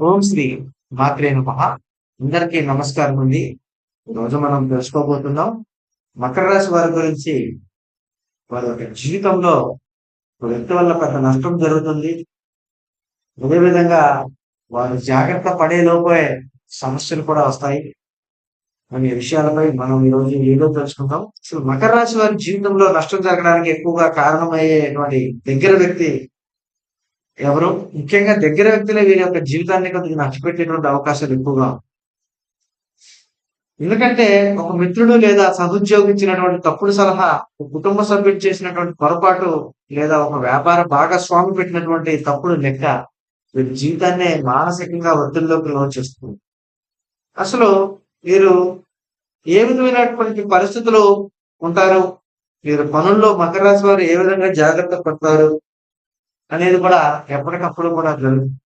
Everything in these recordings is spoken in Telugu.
ఓం శ్రీ మాత్రే నమ. అందరికీ నమస్కారం అండి. ఈరోజు మనం తెలుసుకోబోతున్నాం మకర రాశి వారి గురించి. వారి యొక్క జీవితంలో ఒక వ్యక్తి వల్ల పెద్ద నష్టం జరుగుతుంది. అదేవిధంగా వారు జాగ్రత్త పడే లోపే సమస్యలు కూడా వస్తాయి. అనే విషయాలపై మనం ఈరోజు ఏదో తెలుసుకుందాం. అసలు మకర రాశి వారి జీవితంలో నష్టం జరగడానికి ఎక్కువగా కారణమయ్యేటువంటి దగ్గర వ్యక్తి ఎవరు? ముఖ్యంగా దగ్గర వ్యక్తులే వీరి యొక్క జీవితాన్ని కొద్దిగా నష్టపెట్టేటువంటి అవకాశాలు ఎక్కువగా ఎందుకంటే ఒక మిత్రుడు లేదా సహోద్యోగి ఇచ్చినటువంటి తప్పుడు సలహా ఒక కుటుంబ సభ్యుడు చేసినటువంటి పొరపాటు లేదా ఒక వ్యాపార భాగస్వామి పెట్టినటువంటి తప్పుడు లెక్క వీరి జీవితాన్ని మానసికంగా ఒత్తిడిలోకి లోచేస్తుంది. అసలు వీరు ఏ విధమైనటువంటి పరిస్థితులు ఉంటారు? వీరు పనుల్లో మకర రాశి వారు ఏ విధంగా జాగ్రత్త పడతారు? అనేది కూడా ఎప్పటికప్పుడు కూడా జరుగుతుంది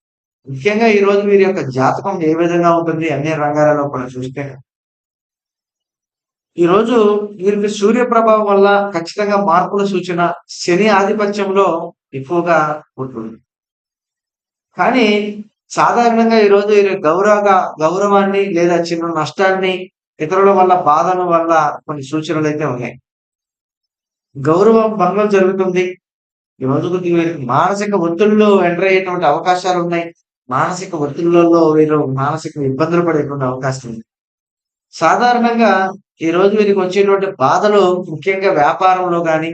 ముఖ్యంగా ఈ రోజు వీరి యొక్క జాతకం ఏ విధంగా ఉంటుంది అన్ని రంగాలలో కూడా చూస్తే. ఈరోజు వీరికి సూర్య ప్రభావం వల్ల ఖచ్చితంగా మార్పుల సూచన శని ఆధిపత్యంలో ఎక్కువగా ఉంటుంది. కానీ సాధారణంగా ఈ రోజు వీరి గౌరవ గౌరవాన్ని లేదా చిన్న నష్టాన్ని ఇతరుల వల్ల బాధల వల్ల కొన్ని సూచనలు అయితే ఉన్నాయి. గౌరవం భంగం జరుగుతుంది. ఈ రోజు మానసిక ఒత్తిడిలో ఎంటర్ అయ్యేటువంటి అవకాశాలు ఉన్నాయి. మానసిక ఒత్తిడిలలో వీరు మానసిక ఇబ్బందులు పడేటువంటి అవకాశం ఉంది. సాధారణంగా ఈ రోజు వీరికి వచ్చేటువంటి బాధలు ముఖ్యంగా వ్యాపారంలో కానీ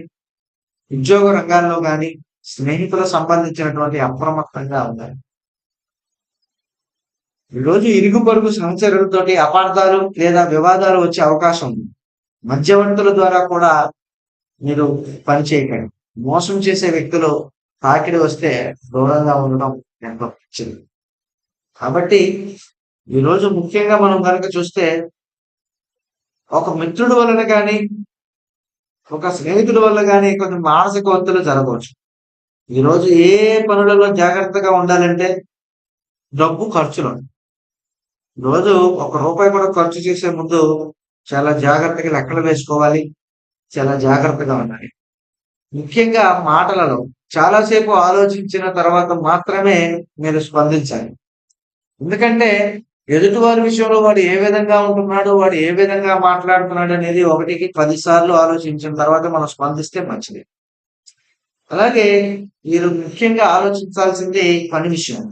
ఉద్యోగ రంగాల్లో కానీ స్నేహితులకు సంబంధించినటువంటి అప్రమత్తంగా ఉన్నాయి ఈరోజు రోజు ఇరుగు పొరుగు సహచరులతోటి అపార్థాలు లేదా వివాదాలు వచ్చే అవకాశం ఉంది. మధ్యవర్తుల ద్వారా కూడా మీరు పనిచేయకండి మోసం చేసే వ్యక్తులు తాకిడి వస్తే దూరంగా ఉండడం ఎంతో మంచిది. కాబట్టి ఈరోజు ముఖ్యంగా మనం కనుక చూస్తే ఒక మిత్రుడి వలన కానీ ఒక స్నేహితుడి వల్ల కానీ కొన్ని మానసిక ఒత్తిళ్ళు జరగవచ్చు. ఈరోజు ఏ పనులలో జాగ్రత్తగా ఉండాలంటే డబ్బు ఖర్చులు. రోజు ఒక రూపాయి కూడా ఖర్చు చేసే ముందు చాలా జాగ్రత్తగా లెక్కలు వేసుకోవాలి. చాలా జాగ్రత్తగా ఉండాలి. ముఖ్యంగా మాటలలో చాలాసేపు ఆలోచించిన తర్వాత మాత్రమే మీరు స్పందించాలి. ఎందుకంటే ఎదుటివారి విషయంలో వాడు ఏ విధంగా ఉంటున్నాడు వాడు ఏ విధంగా మాట్లాడుతున్నాడు అనేది ఒకటికి పదిసార్లు ఆలోచించిన తర్వాత మనం స్పందిస్తే మంచిది. అలాగే మీరు ముఖ్యంగా ఆలోచించాల్సింది పని విషయం.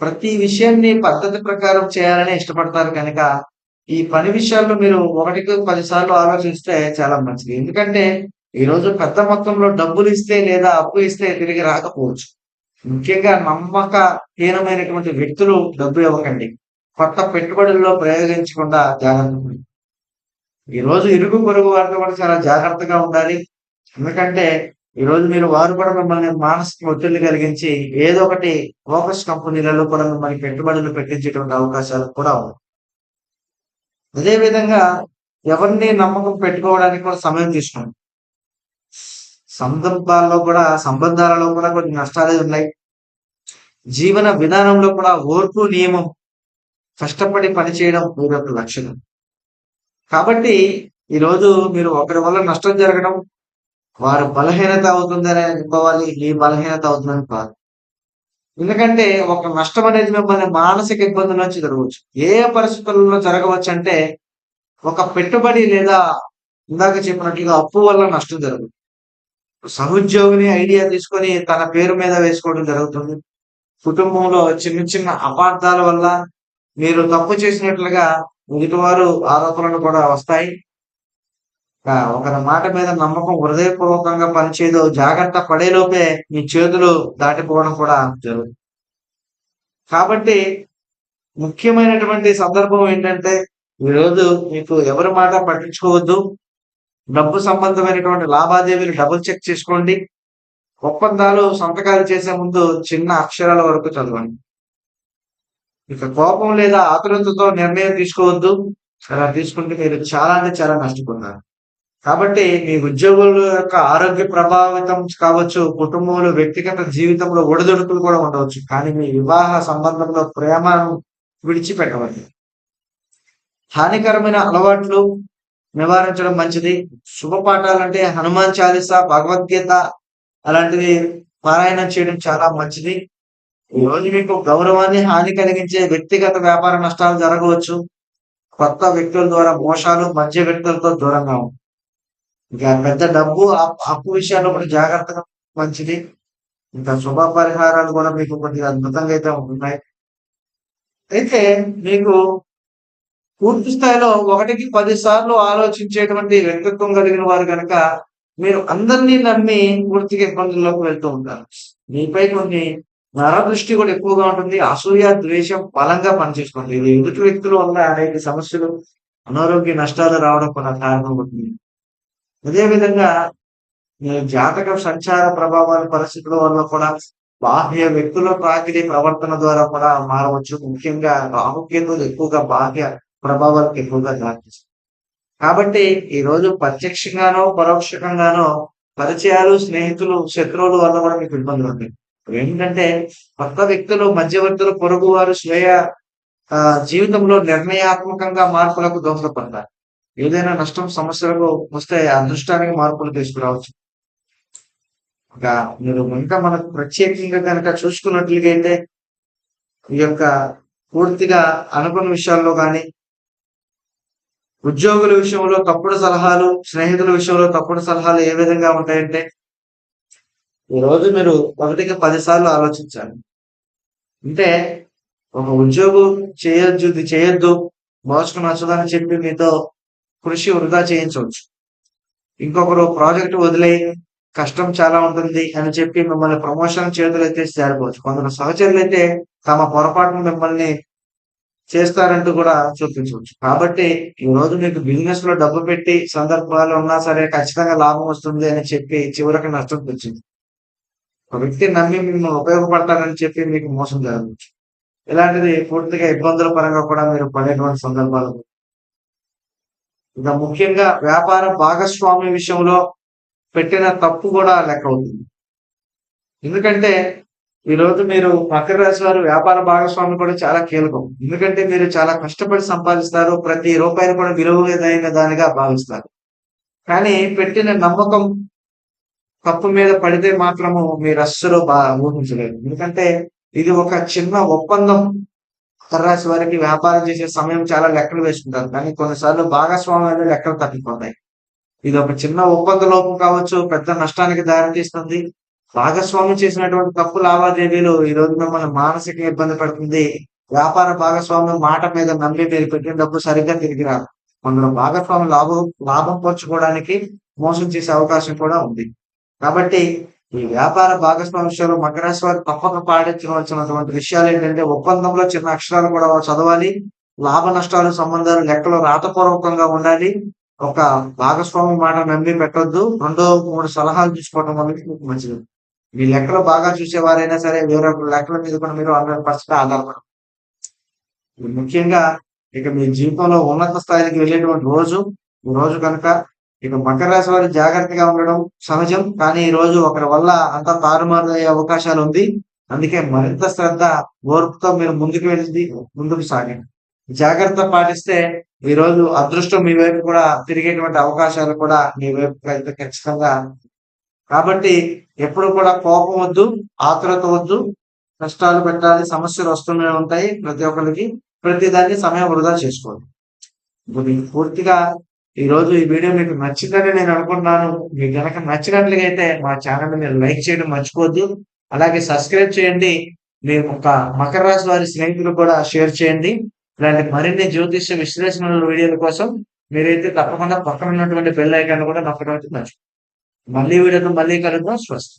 ప్రతి విషయాన్ని పద్ధతి ప్రకారం చేయాలని ఇష్టపడతారు కనుక ఈ పని విషయాల్లో మీరు ఒకటికి పది సార్లు ఆలోచిస్తే చాలా మంచిది. ఎందుకంటే ఈ రోజు పెద్ద మొత్తంలో డబ్బులు ఇస్తే లేదా అప్పు ఇస్తే తిరిగి రాకపోవచ్చు. ముఖ్యంగా నమ్మకహీనమైనటువంటి వ్యక్తులు డబ్బు ఇవ్వకండి. కొత్త పెట్టుబడుల్లో ప్రయోగించకుండా జాగ్రత్త ఈ రోజు ఇరుగు పొరుగు వారితో కూడా చాలా జాగ్రత్తగా ఉండాలి. ఎందుకంటే ఈరోజు మీరు వారు కూడా మిమ్మల్ని మానసిక ఒత్తిళ్ళు కలిగించి ఏదో ఒకటి ఫోకస్ కంపెనీలలో కూడా మిమ్మల్ని పెట్టుబడులు పెట్టించేటువంటి అవకాశాలు కూడా ఉన్నాయి. అదే విధంగా ఎవరిని నమ్మకం పెట్టుకోవడానికి కూడా సమయం తీసుకోండి సందర్భాల్లో కూడా సంబంధాలలో కూడా కొన్ని నష్టాలే ఉన్నాయి. జీవన విధానంలో కూడా ఓర్పు నియమం కష్టపడి పనిచేయడం మీరు యొక్క లక్షణం. కాబట్టి ఈరోజు మీరు ఒకరి వల్ల నష్టం జరగడం వారు బలహీనత అవుతుందని అనుకోవాలి ఈ బలహీనత అవుతుందని కాదు. ఎందుకంటే ఒక నష్టం అనేది మిమ్మల్ని మానసిక ఇబ్బందుల నుంచి జరగవచ్చు ఏ పరిస్థితుల్లో జరగవచ్చు అంటే ఒక పెట్టుబడి లేదా ఇందాక చెప్పినట్లుగా అప్పు వల్ల నష్టం జరుగుతుంది సహోద్యోగిని ఐడియా తీసుకొని తన పేరు మీద వేసుకోవడం జరుగుతుంది. కుటుంబంలో చిన్న చిన్న అపార్థాల వల్ల మీరు తప్పు చేసినట్లుగా ఎదుటివారు ఆరోపణలు కూడా వస్తాయి. ఒకరి మాట మీద నమ్మకం హృదయపూర్వకంగా పనిచేయదు. జాగ్రత్త పడేలోపే మీ చేతులు దాటిపోవడం కూడా జరుగుతుంది కాబట్టి ముఖ్యమైనటువంటి సందర్భం ఏంటంటే ఈరోజు మీకు ఎవరి మాట పట్టించుకోవద్దు. డబ్బు సంబంధమైనటువంటి లావాదేవీలు డబుల్ చెక్ చేసుకోండి. ఒప్పందాలు సంతకాలు చేసే ముందు చిన్న అక్షరాల వరకు చదవండి. ఇక కోపం లేదా ఆతురతతో నిర్ణయం తీసుకోవద్దు. అలా తీసుకుంటే మీరు చాలా అంటే చాలా నష్టపోతారు. కాబట్టి మీ ఉద్యోగుల యొక్క ఆరోగ్య ప్రభావితం కావచ్చు కుటుంబంలో వ్యక్తిగత జీవితంలో ఒడిదొడుకులు కూడా ఉండవచ్చు. కానీ మీ వివాహ సంబంధంలో ప్రేమను విడిచిపెట్టవద్దు. హానికరమైన అలవాట్లు నివారించడం మంచిది. శుభ పాఠాలంటే హనుమాన్ చాలీస భగవద్గీత అలాంటివి పారాయణం చేయడం చాలా మంచిది. ఈ రోజు మీకు గౌరవాన్ని హాని కలిగించే వ్యక్తిగత వ్యాపార నష్టాలు జరగవచ్చు. కొత్త వ్యక్తుల ద్వారా మోసాలు మధ్య వ్యక్తులతో దూరంగా ఉంది ఇంకా పెద్ద డబ్బు అప్- అప్పు విషయాల్లో కూడా జాగ్రత్తగా మంచిది. ఇంకా శుభ పరిహారాలు కూడా మీకు కొద్దిగా అద్భుతంగా అయితే ఉంటున్నాయి. అయితే మీకు పూర్తి స్థాయిలో ఒకటికి పది సార్లు ఆలోచించేటువంటి వ్యక్తిత్వం కలిగిన వారు కనుక మీరు అందరినీ నమ్మి పూర్తిగా ఇబ్బందుల్లోకి వెళ్తూ ఉంటారు. మీపై కొన్ని నరదృష్టి కూడా ఎక్కువగా ఉంటుంది. అసూయ ద్వేషం బలంగా పనిచేస్తుంది. ఇది ఎదుటి వ్యక్తుల వల్ల అనేక సమస్యలు అనారోగ్య నష్టాలు రావడం కూడా కారణం అవుతుంది అదేవిధంగా జాతక సంచార ప్రభావాల పరిస్థితుల వల్ల కూడా బాహ్య వ్యక్తుల ప్రాకృతి ప్రవర్తన ద్వారా కూడా మారవచ్చు. ముఖ్యంగా రాహుకేతులు ఎక్కువగా బాహ్య ప్రభావాలకు ఎక్కువగా దారితీస్తాయి. కాబట్టి ఈ రోజు ప్రత్యక్షంగానో పరోక్షంగానో పరిచయాలు స్నేహితులు శత్రువుల వల్ల కూడా మీకు ఇబ్బందులు ఉంటాయి. ఏంటంటే కొత్త వ్యక్తులు మధ్యవర్తులు పొరుగు వారు స్వయ ఆ, జీవితంలో నిర్ణయాత్మకంగా మార్పులకు దోహదపడతారు. ఏదైనా నష్టం సమస్యలకు వస్తే అదృష్టానికి మార్పులు తీసుకురావచ్చు. ఒక మీరు ఇంకా మనకు ప్రత్యేకంగా కనుక చూసుకున్నట్లుగా అయితే ఈ యొక్క పూర్తిగా అనుకున్న విషయాల్లో కానీ ఉద్యోగుల విషయంలో తప్పుడు సలహాలు స్నేహితుల విషయంలో తప్పుడు సలహాలు ఏ విధంగా ఉంటాయంటే ఈరోజు మీరు ఒకటికి పదిసార్లు ఆలోచించాలి. అంటే ఒక ఉద్యోగం చేయొద్దు ఇది చేయొద్దు బాస్కు నచ్చదని చెప్పి మీతో కృషి వృధా చేయించవచ్చు. ఇంకొకరు ప్రాజెక్ట్ వదిలే కష్టం చాలా ఉంటుంది అని చెప్పి మిమ్మల్ని ప్రమోషన్ చేతులు ఎత్తేసి జారిపోవచ్చు. కొందరు సహచరులు అయితే తమ పొరపాటును మిమ్మల్ని చేస్తారంటూ కూడా చూపించవచ్చు. కాబట్టి ఈ రోజు మీకు బిజినెస్లో డబ్బు పెట్టి సందర్భాలు ఉన్నా సరే ఖచ్చితంగా లాభం వస్తుంది అని చెప్పి చివరికి నష్టం తెచ్చింది. ఒక వ్యక్తి నమ్మి మిమ్మల్ని ఉపయోగపడతారని చెప్పి మీకు మోసం జరగవచ్చు. ఇలాంటిది పూర్తిగా ఇబ్బందుల పరంగా కూడా మీరు పడేటువంటి సందర్భాలు. ఇంకా ముఖ్యంగా వ్యాపార భాగస్వామి విషయంలో పెట్టిన తప్పు కూడా లెక్క అవుతుంది. ఎందుకంటే ఈ రోజు మీరు మకర రాశి వారు వ్యాపార భాగస్వామి కూడా చాలా కీలకం. ఎందుకంటే మీరు చాలా కష్టపడి సంపాదిస్తారు ప్రతి రూపాయిని కూడా విలువైన దానిగా భావిస్తారు. కానీ పెట్టిన నమ్మకం తప్పు మీద పడితే మాత్రము మీరు అస్సలు బా ఊహించలేదు ఎందుకంటే ఇది ఒక చిన్న ఒప్పందం. మకర రాశి వారికి వ్యాపారం చేసే సమయం చాలా లెక్కలు వేసుకుంటారు. కానీ కొన్నిసార్లు భాగస్వామ్యాలు లెక్కలు తప్పిపోతాయి. ఇది ఒక చిన్న ఒప్పంద లోపం కావచ్చు పెద్ద నష్టానికి దారితీస్తుంది. భాగస్వామి చేసినటువంటి తప్పు లావాదేవీలు ఈ రోజు మిమ్మల్ని మానసికంగా ఇబ్బంది పడుతుంది. వ్యాపార భాగస్వామ్యం మాట మీద నమ్మి మీరు పెట్టిన డబ్బు సరిగ్గా తిరిగి రాదు. కొందరు భాగస్వామి లాభం లాభం పోర్చుకోవడానికి మోసం చేసే అవకాశం కూడా ఉంది. కాబట్టి ఈ వ్యాపార భాగస్వామి విషయంలో మకర వారు తప్పక పాటించవలసినటువంటి విషయాలు ఏంటంటే ఒప్పందంలో చిన్న అక్షరాలు కూడా చదవాలి. లాభ నష్టాలు సంబంధాలు లెక్కలు రాతపూర్వకంగా ఉండాలి. ఒక భాగస్వామి మాట నమ్మి పెట్టొద్దు. రెండో మూడు సలహాలు తీసుకోవడం వల్ల మీకు మంచిది. మీ లెక్కలు బాగా చూసేవారైనా సరే వేరే లెక్కల మీద కూడా మీరు హండ్రెడ్ పర్సెంట్ ఆధారపడదు ముఖ్యంగా ఇక మీ జీవితంలో ఉన్నత స్థాయికి వెళ్ళేటువంటి రోజు ఈ రోజు కనుక ఇక మకర రాశి వారు జాగ్రత్తగా ఉండడం సహజం. కానీ ఈ రోజు ఒకరి వల్ల అంత తారుమారు అయ్యే అవకాశాలు ఉంది. అందుకే మరింత శ్రద్ధ ఓర్పుతో మీరు ముందుకు వెళ్ళింది ముందుకు సాగండి. జాగ్రత్త పాటిస్తే ఈ రోజు అదృష్టం మీ వైపు కూడా తిరిగేటువంటి అవకాశాలు కూడా మీ వైపు అయితే ఖచ్చితంగా కాబట్టి ఎప్పుడు కూడా కోపం వద్దు ఆతురత వద్దు. కష్టాలు పెట్టాలి సమస్యలు వస్తూనే ఉంటాయి ప్రతి ఒక్కరికి. ప్రతి దాన్ని సమయం వృధా చేసుకోండి ఇప్పుడు మీకు పూర్తిగా ఈరోజు ఈ వీడియో మీకు నచ్చిందని నేను అనుకుంటున్నాను. మీకు కనుక నచ్చినట్లుగా అయితే మా ఛానల్ని మీరు లైక్ చేయడం మర్చిపోద్దు అలాగే సబ్స్క్రైబ్ చేయండి. మీ యొక్క మకర రాశి వారి స్నేహితులు కూడా షేర్ చేయండి. ఇలాంటి మరిన్ని జ్యోతిష్య విశ్లేషణ వీడియోల కోసం మీరైతే తప్పకుండా పక్కన ఉన్నటువంటి బెల్ ఐకాన్ కూడా నొక్కడం అయితే મળે વડે તો મળે કરે તો સ્વસ્થ